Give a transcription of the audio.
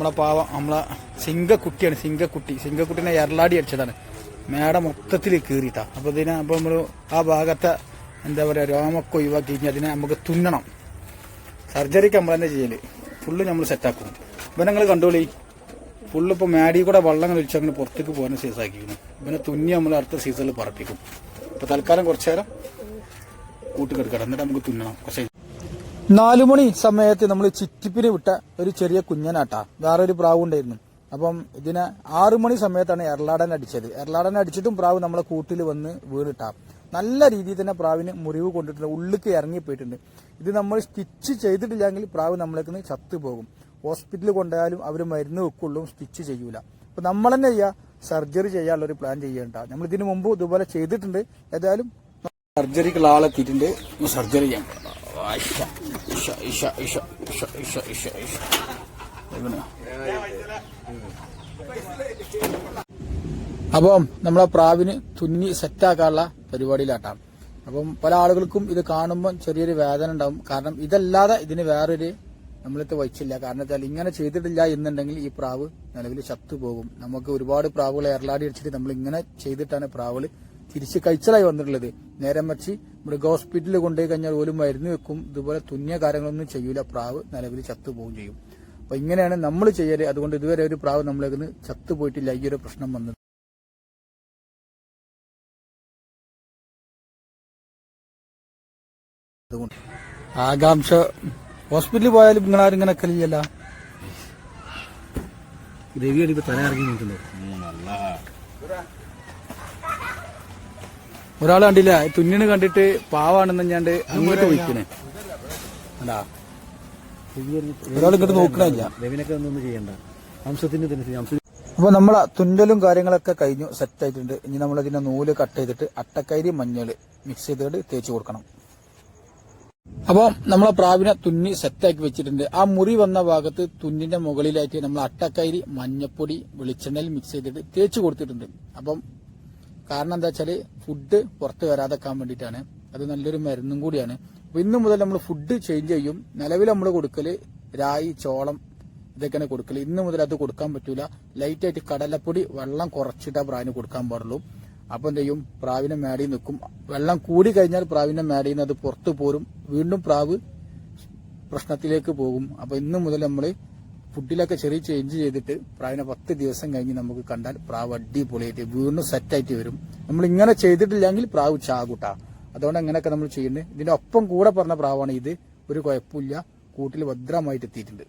നമ്മളെ പാവം നമ്മളെ സിംഗക്കുട്ടിയാണ് സിംഗക്കുട്ടി. സിംഗക്കുട്ടിനെ എറലാടി അടിച്ചതാണ്. മേട മൊത്തത്തിൽ കീറിയിട്ടാ. അപ്പോൾ ഇതിനെ അപ്പോൾ നമ്മൾ ആ ഭാഗത്തെ എന്താ പറയാ രോമൊക്കെ ഒഴിവാക്കി കഴിഞ്ഞാൽ അതിനെ നമുക്ക് തുന്നണം. സർജറിക്ക് നമ്മൾ തന്നെ ചെയ്യൽ. ഫുള്ള് നമ്മൾ സെറ്റാക്കും. ഇപ്പം നിങ്ങൾ കണ്ടോളി. ഫുള്ള് ഇപ്പൊ മാഡി കൂടെ വള്ളം ഒഴിച്ച് അങ്ങനെ പുറത്തേക്ക് പോകാൻ സീസാക്കിയിരുന്നു ഇവനെ തുന്നി നമ്മൾ അടുത്ത സീസണിൽ പറപ്പിക്കും. അപ്പൊ തൽക്കാലം കുറച്ചു നേരം കൂട്ടുകെടുക്കണം എന്നിട്ട് നമുക്ക് തുന്നണം. കുറച്ച് നാലു മണി സമയത്ത് നമ്മൾ ചിറ്റിപ്പിന് വിട്ട ഒരു ചെറിയ കുഞ്ഞനാട്ടാ. വേറെ ഒരു പ്രാവ് ഉണ്ടായിരുന്നു അപ്പം ഇതിനെ ആറു മണി സമയത്താണ് എർലാടൻ അടിച്ചത്. എർലാടൻ അടിച്ചിട്ടും പ്രാവ് നമ്മളെ കൂട്ടിൽ വന്ന് വീണിട്ടാ. നല്ല രീതിയിൽ തന്നെ പ്രാവിന് മുറിവ് കൊണ്ടിട്ടുണ്ട്. ഉള്ളിക്ക് ഇറങ്ങിപ്പോയിട്ടുണ്ട് ഇത് നമ്മൾ സ്റ്റിച്ച് ചെയ്തിട്ടില്ലെങ്കിൽ പ്രാവ് നമ്മളേക്ക് ചത്തുപോകും ഹോസ്പിറ്റലിൽ കൊണ്ടുപോയാലും അവർ മരുന്ന് വെക്കുള്ളൂ സ്റ്റിച്ച് ചെയ്യൂല. അപ്പൊ നമ്മൾ തന്നെ ചെയ്യുക സർജറി ചെയ്യാനുള്ള ഒരു പ്ലാൻ ചെയ്യേണ്ട. നമ്മൾ ഇതിനു മുമ്പ് ഇതുപോലെ ചെയ്തിട്ടുണ്ട്. ഏതായാലും സർജറിക്കുള്ള ആളെത്തിയിട്ടുണ്ട്. സർജറി ചെയ്യാൻ. അപ്പം നമ്മളെ പ്രാവിന് തുന്നി സെറ്റാക്കാനുള്ള പരിപാടിയിലാട്ടാം. അപ്പം പല ആളുകൾക്കും ഇത് കാണുമ്പോൾ ചെറിയൊരു വേദന ഉണ്ടാവും. കാരണം ഇതല്ലാതെ ഇതിന് വേറൊരു നമ്മളിത് വഹിച്ചില്ല. കാരണം വെച്ചാൽ ഇങ്ങനെ ചെയ്തിട്ടില്ല എന്നുണ്ടെങ്കിൽ ഈ പ്രാവ് നിലവിൽ ചത്തുപോകും നമുക്ക് ഒരുപാട് പ്രാവുകൾ എറലാടി അടിച്ചിട്ട് നമ്മൾ ഇങ്ങനെ ചെയ്തിട്ടാണ് പ്രാവുകൾ തിരിച്ച് കഴിച്ചലായി വന്നിട്ടുള്ളത്. നേരെ മറിച്ച് മൃഗ ഹോസ്പിറ്റലിൽ കൊണ്ടുപോയി കഴിഞ്ഞാൽ പോലും മരുന്ന് വെക്കും. ഇതുപോലെ തുന്നിയ കാര്യങ്ങളൊന്നും ചെയ്യൂല. പ്രാവ് നിലവിൽ ചത്തുപോകും ചെയ്യും. അപ്പൊ ഇങ്ങനെയാണ് നമ്മൾ ചെയ്യൽ. അതുകൊണ്ട് ഇതുവരെ ഒരു പ്രാവ് നമ്മളേക്ക് ചത്തുപോയിട്ടില്ല. ഈ ഒരു പ്രശ്നം വന്നത്. അതുകൊണ്ട് ആകാംക്ഷ. ഹോസ്പിറ്റലിൽ പോയാലും നിങ്ങൾ ആരും ഇങ്ങനെ കളിയല്ല രവി അടിപ്പോ തല ഇറങ്ങി നിൽക്കുന്നു. ഒരാൾ കണ്ടില്ല. തുന്നിന് കണ്ടിട്ട് പാവാണെന്ന് ഞാണ്ട് അങ്ങോട്ട് വിളിക്കണേ. അതാ ഒരാൾ ഇങ്ങോട്ട് നോക്കണില്ല. രവിനൊക്കെ ഒന്നും ചെയ്യണ്ട. അംശത്തിന് തന്നെ അംശ അപ്പൊ നമ്മൾ തുന്നലും കാര്യങ്ങളൊക്കെ കഴിഞ്ഞു സെറ്റ് ആയിട്ടുണ്ട് ഇനി നമ്മൾ ഇതിന്റെ നൂൽ കട്ട് ചെയ്തിട്ട് അട്ടക്കൈരി മഞ്ഞൾ മിക്സ് ചെയ്തിട്ട് തേച്ച് കൊടുക്കണം. അപ്പൊ നമ്മളെ പ്രാവിനെ തുന്നി സെറ്റാക്കി വെച്ചിട്ടുണ്ട്. ആ മുറി വന്ന ഭാഗത്ത് തുന്നിന്റെ മുകളിലായിട്ട് നമ്മൾ അട്ടക്കൈരി മഞ്ഞപ്പൊടി വെളിച്ചെണ്ണയിൽ മിക്സ് ചെയ്തിട്ട് തേച്ച് കൊടുത്തിട്ടുണ്ട്. അപ്പം കാരണം എന്താ വെച്ചാൽ ഫുഡ് പുറത്ത് വരാതെക്കാൻ വേണ്ടിയിട്ടാണ്. അത് നല്ലൊരു മരുന്നും കൂടിയാണ്. അപ്പൊ ഇന്നു മുതൽ നമ്മൾ ഫുഡ് ചേഞ്ച് ചെയ്യും. നിലവിൽ നമ്മൾ കൊടുക്കൽ രായി ചോളം ഇതൊക്കെയാണ് കൊടുക്കൽ ഇന്ന് മുതൽ അത് കൊടുക്കാൻ പറ്റൂല. ലൈറ്റ് ആയിട്ട് കടലപ്പൊടി വെള്ളം കുറച്ചിട്ടാ പ്രാവിന് കൊടുക്കാൻ പാടുള്ളൂ. അപ്പൊ എന്ത് ചെയ്യും? പ്രാവിനെ മേടി നിൽക്കും വെള്ളം കൂടി കഴിഞ്ഞാൽ പ്രാവിനെ മേടിയിൽ നിന്ന് അത് പുറത്തു പോരും. വീണ്ടും പ്രാവ് പ്രശ്നത്തിലേക്ക് പോകും. അപ്പൊ ഇന്ന് മുതൽ നമ്മൾ ഫുഡിലൊക്കെ ചെറിയ ചേഞ്ച് ചെയ്തിട്ട് പ്രാവിനെ പത്ത് ദിവസം കഴിഞ്ഞ് നമുക്ക് കണ്ടാൽ പ്രാവ് അടിപൊളിയായിട്ട് വീണ്ടും സെറ്റായിട്ട് വരും. നമ്മൾ ഇങ്ങനെ ചെയ്തിട്ടില്ലെങ്കിൽ പ്രാവ് ചാകൂട്ടാ. അതുകൊണ്ട് അങ്ങനെയൊക്കെ നമ്മൾ ചെയ്യുന്നത്. ഇതിന്റെ ഒപ്പം കൂടെ പറഞ്ഞ പ്രാവാണ് ഇത്. ഒരു കുഴപ്പമില്ല. കൂട്ടിൽ ഭദ്രമായിട്ട് എത്തിയിട്ടുണ്ട്.